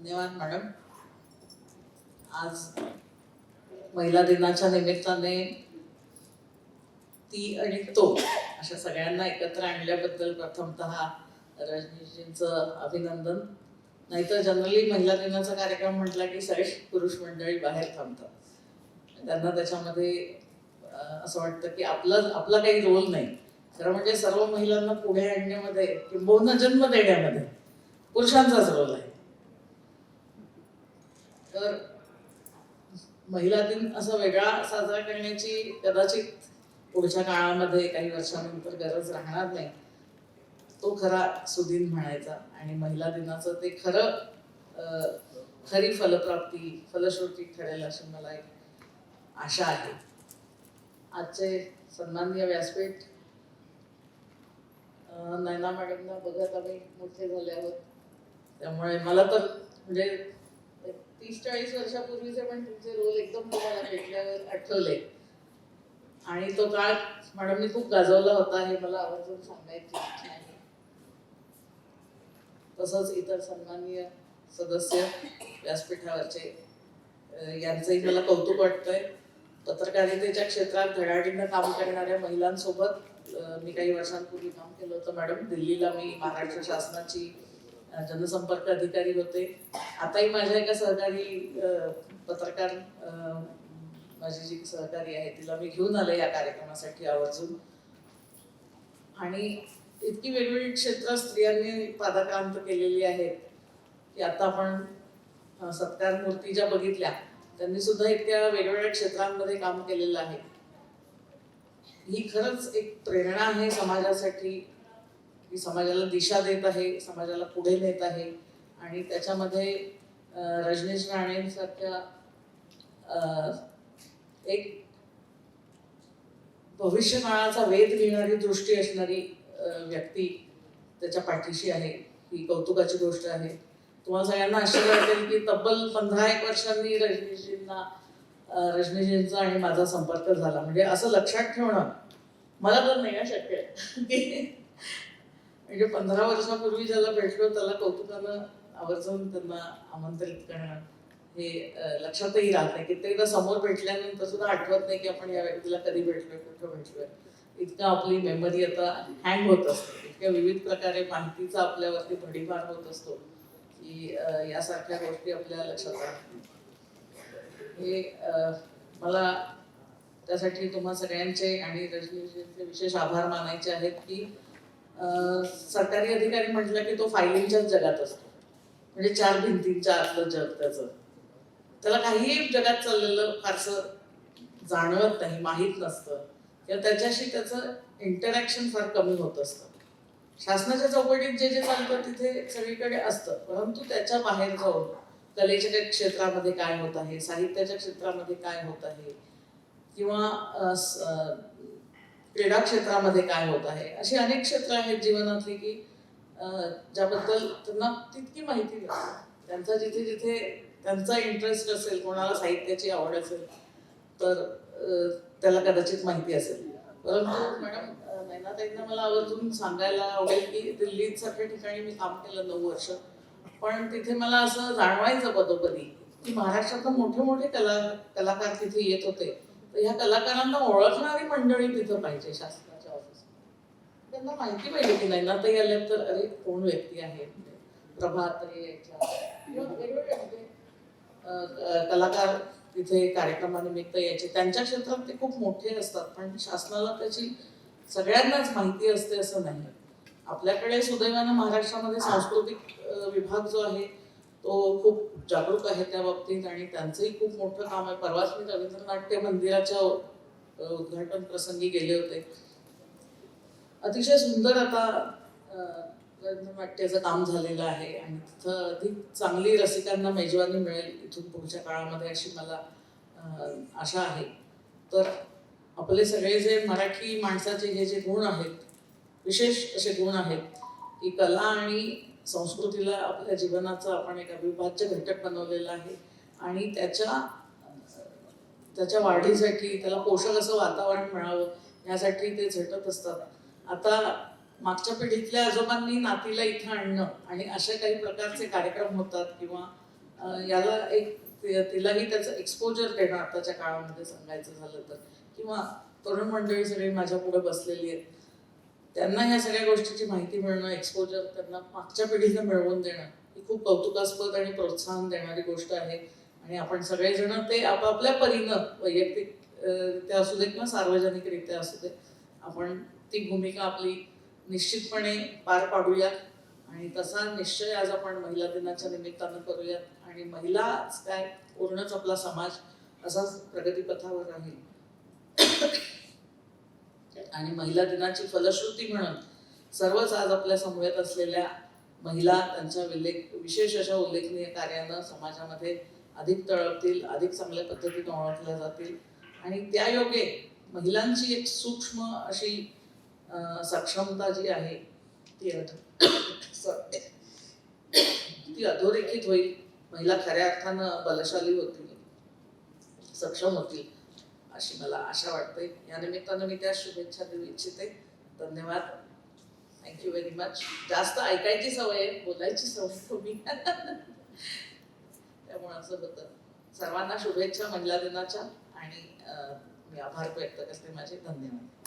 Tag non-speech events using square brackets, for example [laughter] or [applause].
धन्यवाद मॅडम. आज महिला दिनाच्या निमित्ताने ती आणि तो अशा सगळ्यांना एकत्र आणल्याबद्दल प्रथमतः रजनीजींचं अभिनंदन. नाहीतर जनरली महिला दिनाचा कार्यक्रम म्हटला की सगळे पुरुष मंडळी बाहेर थांबतात. त्यांना त्याच्यामध्ये असं वाटतं की आपला आपला काही रोल नाही. खरं म्हणजे सर्व महिलांना पुढे आणण्यामध्ये किंबहुना जन्म देण्यामध्ये पुरुषांचाच रोल आहे. तर महिला दिन असा वेगळा साजरा करण्याची कदाचित पुढच्या काळामध्ये काही वर्षानंतर गरज राहणार नाही. तो खरा सुदिन म्हणायचा आणि महिला दिनाचं ते खरं खरी फलप्राप्ती फलश्रुती ठरेल अशी मला एक आशा आहे. आजचे सन्माननीय व्यासपीठ नैना मॅडमना बघत आम्ही मोठे झाले आहोत. त्यामुळे मला तर म्हणजे तीस चाळीस वर्षापूर्वीचे पण तुमचे रोल एकदम तुम्हाला भेटल्यावर आठवले. आणि तो काळ मॅडमनी खूप गाजवला होता हे मला आवर्जून सांगायची इच्छा आहे. तसंच इतर सन्माननीय सदस्य व्यासपीठावरचे यांचंही मला कौतुक वाटतंय. पत्रकारितेच्या क्षेत्रात धडाडीनं काम करणाऱ्या महिलांसोबत मी काही वर्षांपूर्वी काम केलं होतं मॅडम. दिल्लीला मी महाराष्ट्र शासनाची जनसंपर्क अधिकारी होते. आताही माझ्या एका सहकारी पत्रकार माझी जी सहकारी आहे तिला मी घेऊन आले या कार्यक्रमासाठी आवर्जून. आणि इतकी वेगवेगळी क्षेत्र स्त्रियांनी पादाक्रांत केलेली आहेत की आता आपण सत्कार मूर्ती ज्या बघितल्या त्यांनी सुद्धा इतक्या वेगवेगळ्या क्षेत्रांमध्ये काम केलेलं आहे. ही खरंच एक प्रेरणा आहे समाजासाठी. मी समाजाला दिशा देत आहे समाजाला पुढे नेत आहे. आणि त्याच्यामध्ये रजनीश राणेंसारख्या अं, एक भविष्यकाळाचा वेध घेणारी दृष्टी असणारी व्यक्ती त्याच्या पाठीशी आहे. ही कौतुकाची गोष्ट आहे. तुम्हाला सगळ्यांना आश्चर्य वाटेल की तब्बल पंधरा एक वर्षांनी रजनीजींना रजनीजींचा आणि माझा संपर्क झाला. म्हणजे असं लक्षात ठेवणं मला तर नाही शक्य. की म्हणजे पंधरा वर्षापूर्वी ज्याला भेटलो त्याला कौतुकानं आवर्जून त्यांना आमंत्रित करणं हे लक्षातही राहत नाही. कित्येकदा समोर भेटल्यानंतर सुद्धा आठवत नाही की आपण या व्यक्तीला कधी भेटलोय कुठं भेटलोय. इतकं आपली मेमरी आता हँग होत असते. इतक्या विविध प्रकारे माहितीचा आपल्यावरती भडीमार होत असतो की यासारख्या गोष्टी आपल्या लक्षात राहत हे मला त्यासाठी तुम्हा सगळ्यांचे आणि रजनीचे विशेष आभार मानायचे आहेत की सरकारी अधिकारी म्हटलं की तो फायलिंगच्याच जगात असतो. म्हणजे चार भिंतींच्या आतलं जग त्याचं. त्याला काहीही जगात चाललेलं फारसं जाणवत नाही माहीत नसतं. किंवा त्याच्याशी त्याचं इंटरॅक्शन फार कमी होत असतं. शासनाच्या चौकटीत जे जे चालतं तिथे सगळीकडे असतं. परंतु त्याच्या बाहेर जाऊन कलेच्या काही क्षेत्रामध्ये काय होत आहे साहित्याच्या क्षेत्रामध्ये काय होत आहे किंवा क्रीडा क्षेत्रामध्ये काय होत आहे? अशी अनेक क्षेत्र आहेत जीवनातली की ज्याबद्दल त्यांना तितकी माहिती नसते त्यांचा जिथे जिथे त्यांचा इंटरेस्ट असेल कोणाला साहित्याची आवड असेल तर त्याला कदाचित माहिती असेल. परंतु मॅडम नैनाताईंना मला आवर्जून सांगायला आवडेल की दिल्लीत सारख्या ठिकाणी मी काम केलं नऊ वर्ष. पण तिथे मला असं जाणवायचं पदोपदी की महाराष्ट्रातून मोठे मोठे कला कलाकार तिथे येत होते. तर ह्या कलाकारांना ओळखणारी मंडळी तिथं पाहिजे शासनाच्या ऑफिस त्यांना माहिती पाहिजे की नयनाताई आल्या तर अरे कोण व्यक्ती आहे? प्रभात याच्या म्हणजे, कलाकार तिथे कार्यक्रमानिमित्त यायचे. त्यांच्या क्षेत्रात ते खूप मोठे असतात पण शासनाला त्याची सगळ्यांनाच माहिती असते असं नाही. आपल्याकडे सुदैवानं महाराष्ट्रामध्ये सांस्कृतिक विभाग जो आहे तो खूप जागरूक आहे त्या बाबतीत आणि त्यांचंही खूप मोठं काम आहे. परवाच मी रवींद्र नाट्य मंदिराच्या उद्घाटन प्रसंगी गेले होते. अतिशय सुंदर आता रवींद्र नाट्याचं काम झालेलं आहे आणि तिथं अधिक चांगली रसिकांना मेजवानी मिळेल इथून पुढच्या काळामध्ये अशी मला आशा आहे. तर आपले सगळे जे मराठी माणसाचे हे जे गुण आहेत विशेष असे गुण आहेत की कला आणि संस्कृतीला आपल्या जीवनाचा आपण एक अविभाज्य घटक बनवलेला आहे. आणि त्याच्या त्याच्या वाढीसाठी त्याला पोषक असं वातावरण मिळावं यासाठी ते झटत असतात. आता मागच्या पिढीतल्या आजोबांनी नातीला इथं आणणं आणि अशा काही प्रकारचे कार्यक्रम होतात किंवा याला एक तिलाही त्याचं एक्सपोजर देणं आताच्या काळामध्ये सांगायचं झालं तर. किंवा तरुण मंडळी सगळी माझ्या पुढे बसलेली आहेत. त्यांना ह्या सगळ्या गोष्टीची माहिती मिळणं एक्सपोजर त्यांना मागच्या पिढीला मिळवून देणं ही खूप कौतुकास्पद आणि प्रोत्साहन देणारी गोष्ट आहे. आणि आपण सगळेजण ते आपापल्या परीनं वैयक्तिक अं, रित्या असू दे किंवा सार्वजनिकरित्या असू दे आपण ती भूमिका आपली निश्चितपणे पार पाडूयात. आणि तसा निश्चय आज आपण महिला दिनाच्या निमित्तानं करूयात. आणि महिलाच काय पूर्णच आपला समाज असाच प्रगतीपथावर राहील. आणि महिला दिनाची फलश्रुती म्हणून सर्वच आज आपल्या समवेत असलेल्या महिला त्यांच्या विलेख विशेष अशा उल्लेखनीय कार्यानं समाजामध्ये अधिक तळपतील अधिक चांगल्या पद्धतीने ओळखल्या जातील. आणि त्या योगे महिलांची एक सूक्ष्म अशी सक्षमता जी आहे ती अध ती अधोरेखित होईल. महिला खऱ्या अर्थानं बलशाली होतील सक्षम होतील. अशी मला आशा वाटते. या निमित्तानं मी त्या शुभेच्छा देऊ इच्छिते. धन्यवाद. थँक्यू व्हेरी मच जास्त ऐकायची सवय आहे बोलायची सवय कमी [laughs] त्यामुळे असं होतं. सर्वांना शुभेच्छा महिला दिनाच्या आणि मी आभार व्यक्त करते माझे. धन्यवाद.